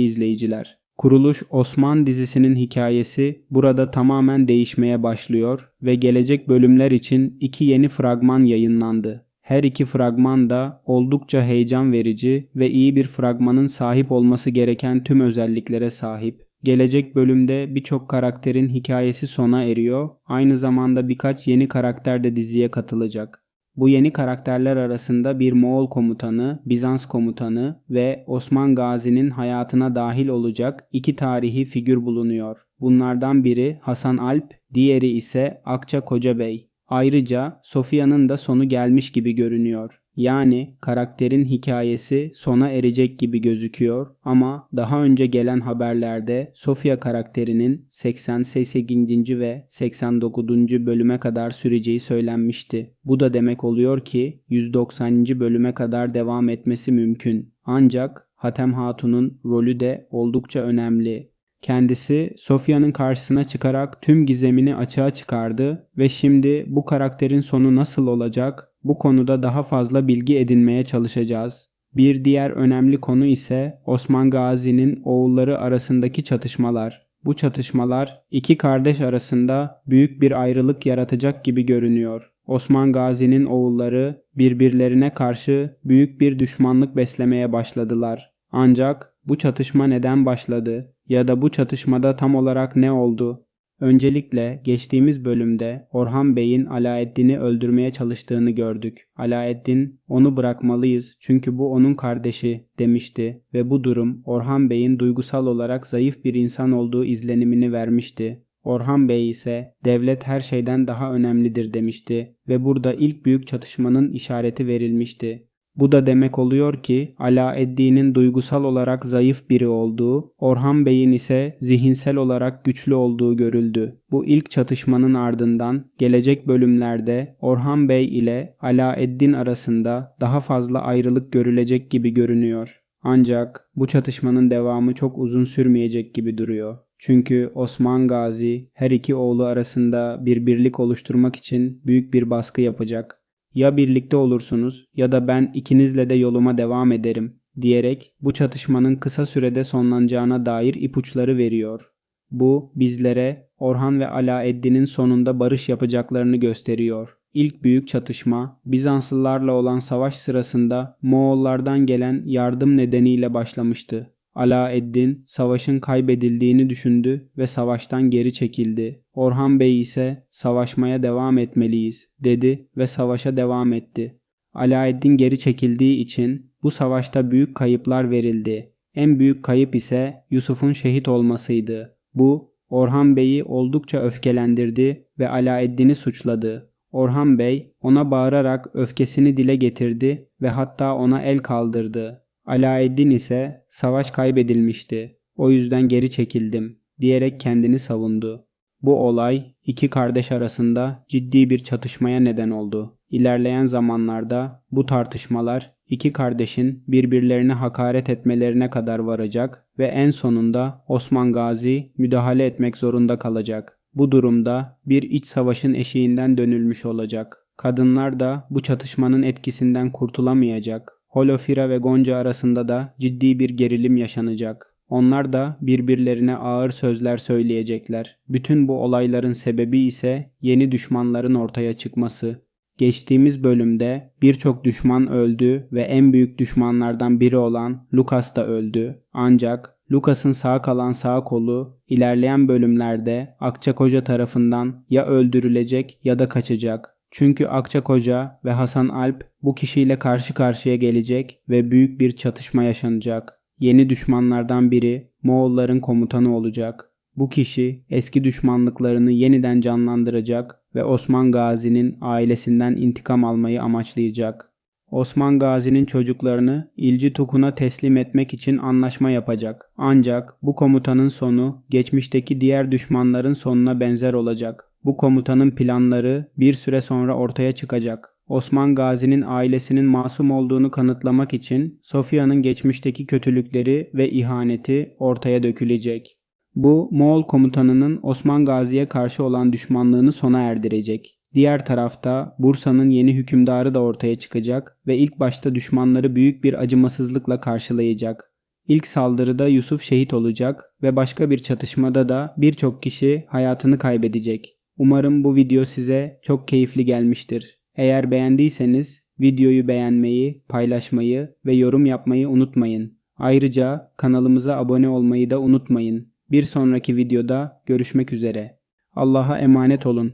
izleyiciler. Kuruluş Osman dizisinin hikayesi burada tamamen değişmeye başlıyor ve gelecek bölümler için iki yeni fragman yayınlandı. Her iki fragman da oldukça heyecan verici ve iyi bir fragmanın sahip olması gereken tüm özelliklere sahip. Gelecek bölümde birçok karakterin hikayesi sona eriyor. Aynı zamanda birkaç yeni karakter de diziye katılacak. Bu yeni karakterler arasında bir Moğol komutanı, Bizans komutanı ve Osman Gazi'nin hayatına dahil olacak iki tarihi figür bulunuyor. Bunlardan biri Hasan Alp, diğeri ise Akça Kocabey. Ayrıca Sofya'nın da sonu gelmiş gibi görünüyor. Yani karakterin hikayesi sona erecek gibi gözüküyor ama daha önce gelen haberlerde Sofya karakterinin 88. ve 89. bölüme kadar süreceği söylenmişti. Bu da demek oluyor ki 190. bölüme kadar devam etmesi mümkün. Ancak Hatem Hatun'un rolü de oldukça önemli. Kendisi Sofya'nın karşısına çıkarak tüm gizemini açığa çıkardı ve şimdi bu karakterin sonu nasıl olacak bu konuda daha fazla bilgi edinmeye çalışacağız. Bir diğer önemli konu ise Osman Gazi'nin oğulları arasındaki çatışmalar. Bu çatışmalar iki kardeş arasında büyük bir ayrılık yaratacak gibi görünüyor. Osman Gazi'nin oğulları birbirlerine karşı büyük bir düşmanlık beslemeye başladılar. Ancak bu çatışma neden başladı ya da bu çatışmada tam olarak ne oldu? Öncelikle geçtiğimiz bölümde Orhan Bey'in Alaeddin'i öldürmeye çalıştığını gördük. Alaeddin onu bırakmalıyız çünkü bu onun kardeşi demişti ve bu durum Orhan Bey'in duygusal olarak zayıf bir insan olduğu izlenimini vermişti. Orhan Bey ise devlet her şeyden daha önemlidir demişti ve burada ilk büyük çatışmanın işareti verilmişti. Bu da demek oluyor ki Alaeddin'in duygusal olarak zayıf biri olduğu, Orhan Bey'in ise zihinsel olarak güçlü olduğu görüldü. Bu ilk çatışmanın ardından gelecek bölümlerde Orhan Bey ile Alaeddin arasında daha fazla ayrılık görülecek gibi görünüyor. Ancak bu çatışmanın devamı çok uzun sürmeyecek gibi duruyor. Çünkü Osman Gazi her iki oğlu arasında bir birlik oluşturmak için büyük bir baskı yapacak ya birlikte olursunuz ya da ben ikinizle de yoluma devam ederim diyerek bu çatışmanın kısa sürede sonlanacağına dair ipuçları veriyor. Bu bizlere Orhan ve Alaeddin'in sonunda barış yapacaklarını gösteriyor. İlk büyük çatışma Bizanslılarla olan savaş sırasında Moğollardan gelen yardım nedeniyle başlamıştı. Alaeddin savaşın kaybedildiğini düşündü ve savaştan geri çekildi. Orhan Bey ise savaşmaya devam etmeliyiz dedi ve savaşa devam etti. Alaeddin geri çekildiği için bu savaşta büyük kayıplar verildi. En büyük kayıp ise Yusuf'un şehit olmasıydı. Bu Orhan Bey'i oldukça öfkelendirdi ve Alaeddin'i suçladı. Orhan Bey ona bağırarak öfkesini dile getirdi ve hatta ona el kaldırdı. Alaeddin ise savaş kaybedilmişti. O yüzden geri çekildim diyerek kendini savundu. Bu olay iki kardeş arasında ciddi bir çatışmaya neden oldu. İlerleyen zamanlarda bu tartışmalar iki kardeşin birbirlerine hakaret etmelerine kadar varacak ve en sonunda Osman Gazi müdahale etmek zorunda kalacak. Bu durumda bir iç savaşın eşiğinden dönülmüş olacak. Kadınlar da bu çatışmanın etkisinden kurtulamayacak. Holofira ve Gonca arasında da ciddi bir gerilim yaşanacak. Onlar da birbirlerine ağır sözler söyleyecekler. Bütün bu olayların sebebi ise yeni düşmanların ortaya çıkması. Geçtiğimiz bölümde birçok düşman öldü ve en büyük düşmanlardan biri olan Lucas da öldü. Ancak Lucas'ın sağ kalan sağ kolu ilerleyen bölümlerde Akçakoca tarafından ya öldürülecek ya da kaçacak. Çünkü Akçakoca ve Hasan Alp bu kişiyle karşı karşıya gelecek ve büyük bir çatışma yaşanacak. Yeni düşmanlardan biri Moğolların komutanı olacak. Bu kişi eski düşmanlıklarını yeniden canlandıracak ve Osman Gazi'nin ailesinden intikam almayı amaçlayacak. Osman Gazi'nin çocuklarını İlci Tukun'a teslim etmek için anlaşma yapacak. Ancak bu komutanın sonu geçmişteki diğer düşmanların sonuna benzer olacak. Bu komutanın planları bir süre sonra ortaya çıkacak. Osman Gazi'nin ailesinin masum olduğunu kanıtlamak için Sofya'nın geçmişteki kötülükleri ve ihaneti ortaya dökülecek. Bu Moğol komutanının Osman Gazi'ye karşı olan düşmanlığını sona erdirecek. Diğer tarafta Bursa'nın yeni hükümdarı da ortaya çıkacak ve ilk başta düşmanları büyük bir acımasızlıkla karşılayacak. İlk saldırıda Yusuf şehit olacak ve başka bir çatışmada da birçok kişi hayatını kaybedecek. Umarım bu video size çok keyifli gelmiştir. Eğer beğendiyseniz videoyu beğenmeyi, paylaşmayı ve yorum yapmayı unutmayın. Ayrıca kanalımıza abone olmayı da unutmayın. Bir sonraki videoda görüşmek üzere. Allah'a emanet olun.